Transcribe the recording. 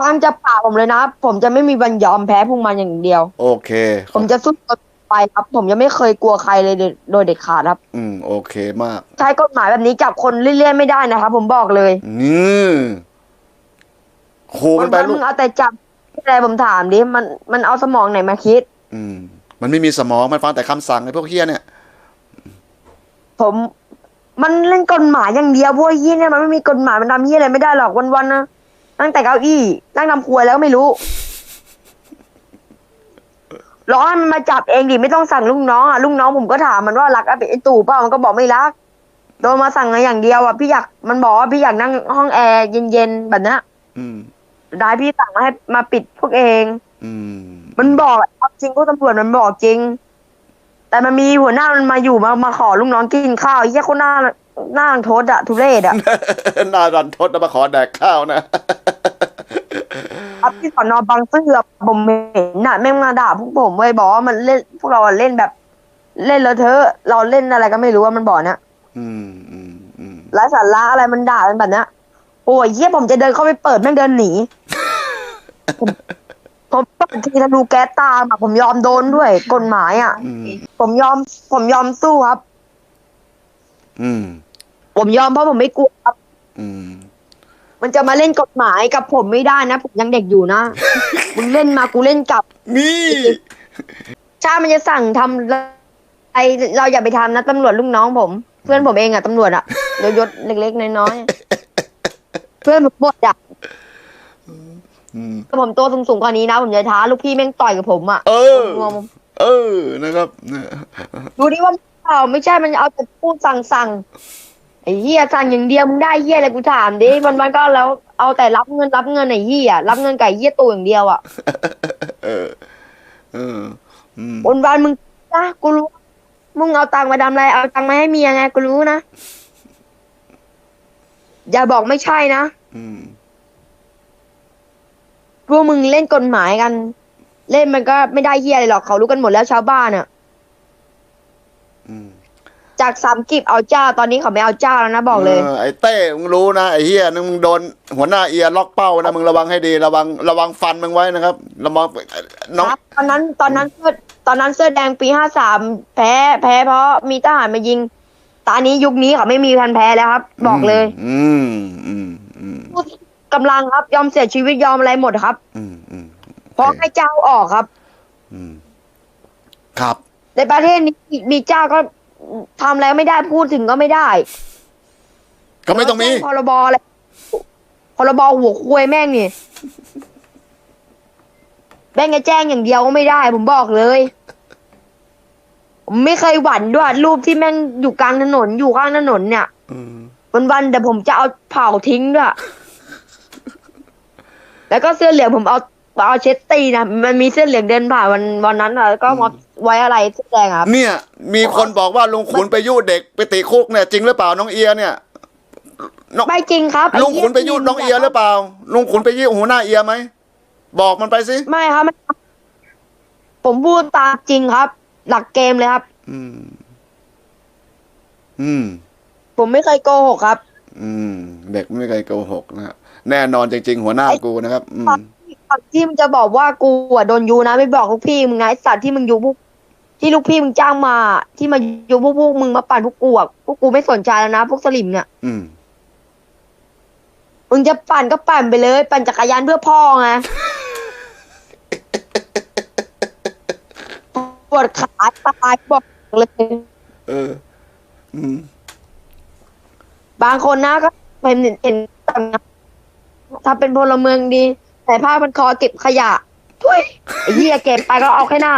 ฟังจะป่าผมเลยนะ ผมจะไม่มีวันยอมแพ้พวกมันอย่างเดียว โอเค ผมจะสู้ต่อไปครับ ผมยังไม่เคยกลัวใครเลยโดยโดยเด็ดขาดครับ อืมโอเคมาก ใช้กฎหมายแบบนี้จับคนเรื่อยๆไม่ได้นะครับผมบอกเลยนี่โหมันไปวันๆลูมึกงเอาแต่จับอะไรผมถามดิมันมันเอาสมองไหนมาคิด อืม มันไม่มีสมองมันฟังแต่คำสั่งไอ้พวกเฮียเนี่ย ผมมันเล่นกฎหมายอย่างเดียวพวกยี่เนี่ยมันไม่มีกฎหมายมันทำยี่อะไรไม่ได้หรอกวันๆนะ ตั้งแต่เก้าอี้นั่งทำครัวแล้วก็ไม่รู้รอให้มันมาจับเองดิไม่ต้องสั่งลูกน้องอะลูกน้องผมก็ถามมันว่ารักไอ้ตู่เปล่ามันก็บอกไม่รักโดนมาสั่งมาอย่างเดียวอะพี่อยากมันบอกว่าพี่อยากนั่งห้องแอร์เย็นๆแบบเนี้ยอืม ได้พี่สั่งมาให้มาปิดพวกเอง อืม มันบอกเอาจริงพวกตำรวจมันบอกจริง แต่มันมีหัวหน้ามันมาอยู่มามาขอลูกน้องกินข้าวไอ้เหี้ยคนหน้า หน้ารังโทษอะทุเรศอะหนารันทดมาขอแดกข้าวนะครับที่สอนอบางซื่ออะผมเห็นน่ะแม่งมาด่าพวกผมไว้ยบอกว่ามันเล่นพวกเราอะเล่นแบบ เล่นแล้วเธอะเราเล่นอะไรก็ไม่รู้ว่ามันบอกเนี่ยอืมอืมอืมไร้สาระอะไรมันด่าเป็นแบบเนี้ยโอ้ยเหี้ยผมจะเดินเข้าไปเปิดแม่งเดินหนีผมผมเปิดทีธนูแก๊สตามอะผมยอมโดนด้วยกฎหมายอะอืมผมยอม ผมยอมสู้ครับ อืม ผมยอมเพราะผมไม่กลัวครับ อืม มันจะมาเล่นกฎหมายกับผมไม่ได้นะ ผมยังเด็กอยู่นะ มึงเล่นมากูเล่นกลับ นี่ชาติมันจะสั่งทำอะไรเราอย่าไปทำนะตำรวจลูกน้องผม เพื่อนผมเองอะตำรวจอะยศยศเล็กๆน้อยๆเพื่อนผมหมดอะอืมถ้าผมตัวสูงๆกว่านี้นะ ผมจะท้าลูกพี่แม่งต่อยกับผมอะเออผมงงเออนะครับเนี่ยดูดิว่าเปล่าไม่ใช่มันเอาแต่พูดสั่งสั่ง ไอ้เหี้ยสั่งอย่างเดียวมึงได้เหี้ยอะไรกูถามดิวันวันๆก็แล้วเอาแต่รับเงินรับเงินไอ้เหี้ยรับเงินไก่เหี้ยตัวอย่างเดียวอะเออเอออืมวันวันๆมึงนะกูรู้มึงเอาตังค์มาทำอะไรเอาตังค์มาให้เมียไงกูรู้นะอย่าบอกไม่ใช่นะอืมพวกมึงเล่นกฎหมายกัน เล่นมันก็ไม่ได้เฮียอะไรหรอกเขารู้กันหมดแล้วชาวบ้านอะอืม จากสามกิบเอาเจ้าตอนนี้เขาไม่เอาเจ้าแล้วนะบอกเลย ไอ้เต้มึงรู้นะไอ้เฮียนึงมึงโดนหัวหน้าเอียล็อกเป้านะมึงระวังให้ดีระวังระวังฟันมึงไว้นะครับระวังน้องครับตอนนั้นตอนนั้นเสื้อตอนนั้นเสื้อแดงปีห้าสามแพ้แพ้เพราะมีทหารมายิงตอนนี้ยุคนี้เขาไม่มีทันแพ้แล้วครับ บอกเลย อืมอืมอืมกำลังครับยอมเสียชีวิตยอมอะไรหมดครับ อืมอืมเพราะให้เจ้าออกครับ อืมครับ ในประเทศนี้มีเจ้าก็ ทำอะไรไม่ได้พูดถึงก็ไม่ได้ ก็ไม่ต้องมีพรบอะไรพรบหัวคุยแม่งนี่แม่งจะแจ้งอย่างเดียวก็ไม่ได้ ผมบอกเลย ผมไม่เคยหวั่นด้วยรูปที่แม่งอยู่กลางถนนอยู่ข้างถนนเนี่ยอืมวันวันๆแต่ผมจะเอาเผาทิ้งด้วยแล้วก็เสื้อเหลืองผมเอาเอาเช็ดตีนะมันมีเสื้อเหลืองเดินผ่านวันวันนั้นอะแล้วก็มา ไว้อะไรเสื้อแดงอะครับ เนี่ย มีคนบอกว่าลุงขุนไปยุ่เด็กไปติคุกเนี่ยจริงหรือเปล่าน้องเอียเนี่ยน้องไม่จริงครับอ้ลุงขุนไปยุ่หี้น้องเอียหรือเปล่าลุงขุนไปยุ่หัวหน้าเอียไหมบอกมันไปสิไม่ครับไม่ผมพูดตามจริงครับ หลักเกมเลยครับ อืม อืม ผมไม่เคยโกหกครับ อืม เด็กไม่เคยโกหกนะครับแน่นอนจริงๆหัวหน้ากูนะครับ อืมก่อนที่มึงจะบอกว่ากูอะโดนยูนะ ไม่บอกลูกพี่มึงไงไอ้สัตว์ที่มึงยูพวก ที่ลูกพี่มึงจ้างมา ที่มายูพวกพวกมึงมาปั่นพวกกูอะพวกกูไม่สนใจแล้วนะพวกสลิมเนี่ยอืมมึงจะปั่นก็ปั่นไปเลย ปั่นจักรยานเพื่อพ่อไงปวดขาตายบอกเลยเออ อืม บางคนนะก็เป็นเห็นถ้าเป็นพลเมืองดี แต่ผ้ามันคอเก็บขยะทุยไอ้เหี้ยเก็บไปก็เอาแค่หน้า